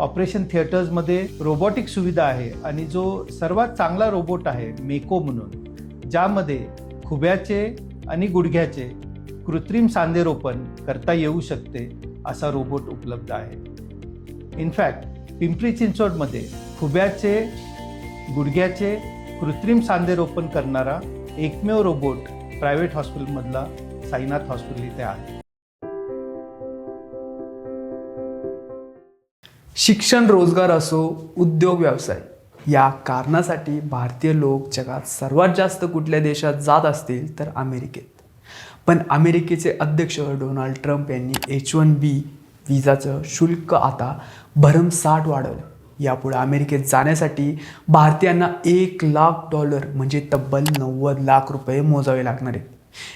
Operation थिएटर्समध्ये robotic सुविधा आहे आणि जो सर्वात चांगला रोबोट आहे मेको म्हणून ज्यामध्ये खुब्याचे आणि गुडघ्याचे कृत्रिम सांधेरोपण करता येऊ शकते असा रोबोट उपलब्ध आहे. इनफॅक्ट पिंपरी चिंचवडमध्ये खुब्याचे गुडघ्याचे कृत्रिम सांधेरोपण करणारा एकमेव रोबोट प्रायव्हेट हॉस्पिटलमधला साईनाथ हॉस्पिटल इथे आहे. शिक्षण रोजगार असो उद्योग व्यवसाय या कारणासाठी भारतीय लोक जगात सर्वात जास्त कुठल्या देशात जात असतील तर अमेरिकेत. पण अमेरिकेचे अध्यक्ष डोनाल्ड ट्रम्प यांनी एच वन बी विजाचं शुल्क आता भरमसाठ वाढवलं. यापुढे अमेरिकेत जाण्यासाठी भारतीयांना एक लाख डॉलर म्हणजे तब्बल नव्वद लाख रुपये मोजावे लागणार आहेत.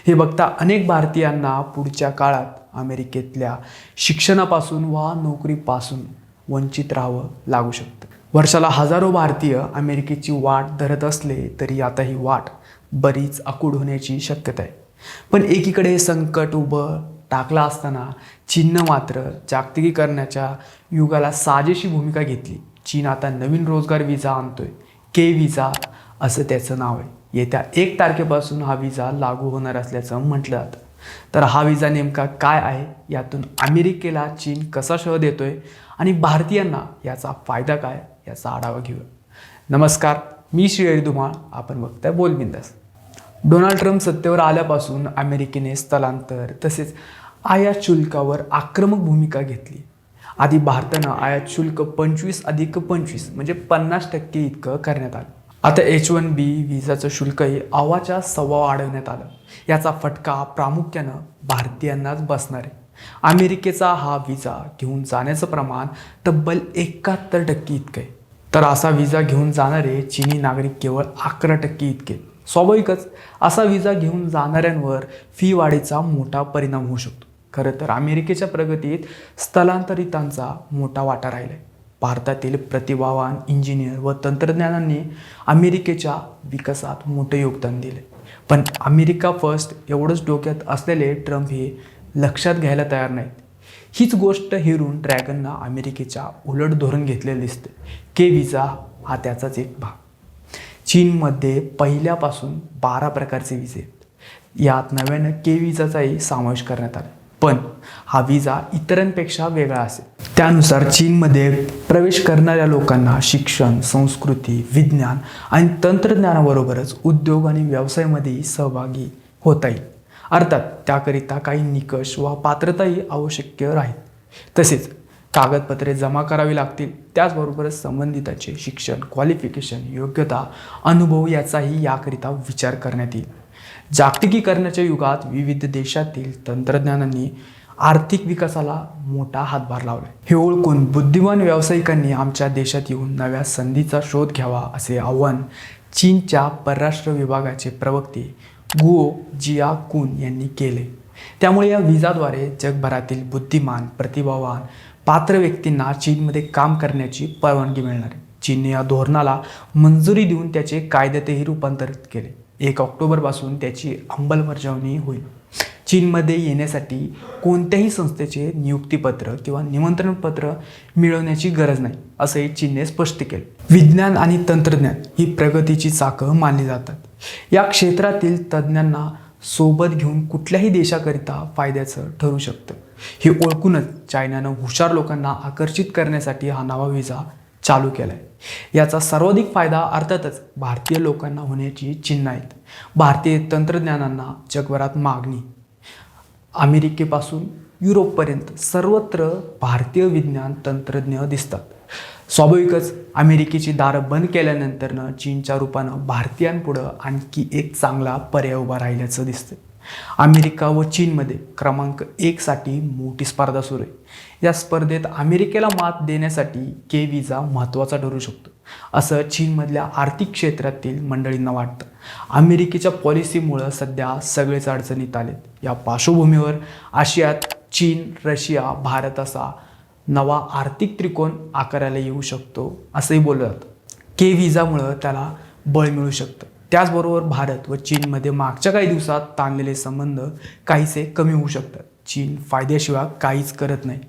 हे बघता अनेक भारतीयांना पुढच्या काळात अमेरिकेतल्या शिक्षणापासून वा नोकरीपासून वंचित राहावं लागू शकतं. वर्षाला हजारो भारतीय अमेरिकेची वाट धरत असले तरी आता ही वाट बरीच आकूड होण्याची शक्यता आहे. पण एकीकडे संकट उभं टाकला असताना चीननं मात्र जागतिकीकरणाच्या युगाला साजेशी भूमिका घेतली. चीन आता नवीन रोजगार विजा आणतोय. के विजा असं त्याचं नाव आहे. येत्या एक तारखेपासून हा विजा लागू होणार असल्याचं म्हटलं जातं. तर हा विजा नेमका काय आहे? यातून अमेरिकेला चीन कसा शह देतोय? आणि भारतीयांना याचा फायदा काय? याचा आढावा घेऊया. नमस्कार मी श्री धुमाळ. आपण बघताय बोलबिंदास. डोनाल्ड ट्रम्प सत्तेवर आल्यापासून अमेरिकेने स्थलांतर तसेच आयात शुल्कावर आक्रमक भूमिका घेतली. आधी भारतानं आयात शुल्क पंचवीस अधिक पंचवीस म्हणजे पन्नास टक्के इतकं करण्यात आलं. आता एच वन बी व्हिसाचं शुल्कही अवाच्या सव्वा वाढवण्यात आलं. याचा फटका प्रामुख्यानं भारतीयांनाच बसणार आहे. अमेरिकेचा हा विजा घेऊन जाण्याचं प्रमाण तब्बल एकाहत्तर टक्के इतकं आहे. तर असा विजा घेऊन जाणारे चीनी नागरिक केवळ अकरा टक्के इतके स्वाभाविकच असा विजा घेऊन जाणाऱ्यांवर फी वाढीचा मोठा परिणाम होऊ शकतो. खरं तर अमेरिकेच्या प्रगतीत स्थलांतरितांचा मोठा वाटा राहिला आहे भारतातील प्रतिभावान इंजिनियर व तंत्रज्ञानांनी अमेरिकेच्या विकासात मोठं योगदान दिले पण अमेरिका फर्स्ट एवढंच डोक्यात असलेले ट्रम्प हे लक्षात घ्यायला तयार नाहीत. हीच गोष्ट हेरून ड्रॅगनना अमेरिकेच्या उलट धोरण घेतलेलं दिसते के विजा हा त्याचाच एक भाग. चीनमध्ये पहिल्यापासून बारा प्रकारचे विजे आहेत. यात नव्यानं के विजाचाही समावेश करण्यात आला. पण हा विजा इतरांपेक्षा वेगळा असेल. त्यानुसार चीनमध्ये प्रवेश करणाऱ्या लोकांना शिक्षण संस्कृती विज्ञान आणि तंत्रज्ञानाबरोबरच उद्योग आणि व्यवसायामध्येही सहभागी होता येईल. अर्थात त्याकरिता काही निकष व पात्रताही आवश्यक राहील. तसेच कागदपत्रे जमा करावी लागतील. त्याचबरोबरच संबंधिताचे शिक्षण क्वालिफिकेशन योग्यता अनुभव याचाही याकरिता विचार करण्यात येईल. जागतिकीकरणाच्या युगात विविध देशातील तंत्रज्ञानांनी आर्थिक विकासाला मोठा हातभार लावला हे ओळखून बुद्धिमान व्यावसायिकांनी आमच्या देशात येऊन नव्या संधीचा शोध घ्यावा असे आव्हान चीनच्या परराष्ट्र विभागाचे प्रवक्ते गुओ जिया कुन यांनी केले. त्यामुळे या विजाद्वारे जगभरातील बुद्धिमान प्रतिभावान पात्र व्यक्तींना चीनमध्ये काम करण्याची परवानगी मिळणार आहे. चीनने या धोरणाला मंजुरी देऊन त्याचे कायद्यातही रूपांतरित केले. एक ऑक्टोबरपासून त्याची अंमलबजावणी होईल. चीनमध्ये येण्यासाठी कोणत्याही संस्थेचे नियुक्तीपत्र किंवा निमंत्रणपत्र मिळवण्याची गरज नाही असंही चीनने स्पष्ट केलं. विज्ञान आणि तंत्रज्ञान ही प्रगतीची चाकं मानली जातात. या क्षेत्रातील तज्ज्ञांना सोबत घेऊन कुठल्याही देशाकरिता फायद्याचं ठरू शकतं. हे ओळखूनच चायनानं हुशार लोकांना आकर्षित करण्यासाठी हा नवा विजा चालू केला आहे याचा सर्वाधिक फायदा अर्थातच भारतीय लोकांना होण्याची चिन्ह आहेत. भारतीय तंत्रज्ञानांना जगभरात मागणी. अमेरिकेपासून युरोपपर्यंत सर्वत्र भारतीय विज्ञान तंत्रज्ञ दिसतात. स्वाभाविकच अमेरिकेची दारं बंद केल्यानंतरनं चीनच्या रूपानं भारतीयांपुढं आणखी एक चांगला पर्याय उभा राहिल्याचं दिसतं अमेरिका व चीनमध्ये क्रमांक एकसाठी मोठी स्पर्धा सुरू आहे. या स्पर्धेत अमेरिकेला मात देण्यासाठी के विजा महत्त्वाचा ठरू शकतो. असं चीनमधल्या आर्थिक क्षेत्रातील मंडळींना वाटतं. अमेरिकेच्या पॉलिसीमुळं सध्या सगळेच अडचणीत आलेत. या पार्श्वभूमीवर आशियात चीन रशिया भारत असा नवा आर्थिक त्रिकोण आकाराला येऊ शकतो असंही बोललं जातं. के विजामुळं त्याला बळ मिळू शकतं. त्याचबरोबर भारत व चीनमध्ये मागच्या काही दिवसात ताणलेले संबंध काहीसे कमी होऊ शकतात. चीन फायद्याशिवाय काहीच करत नाही.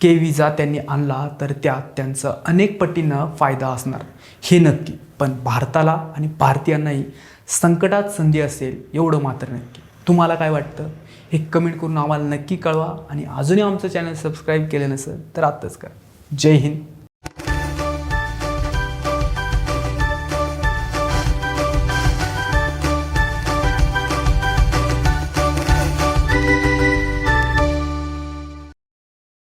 के विजा त्यांनी आणला तर त्यात त्यांचं अनेक पटीनं फायदा असणार. हे नक्की. पण भारताला आणि भारतीयांनाही संकटात संधी असेल एवढं मात्र नक्की. तुम्हाला काय वाटतं? हे कमेंट करून आम्हाला नक्की कळवा आणि अजूनही आमचं चॅनल सबस्क्राईब केलं नसेल तर आत्ताच करा. जय हिंद.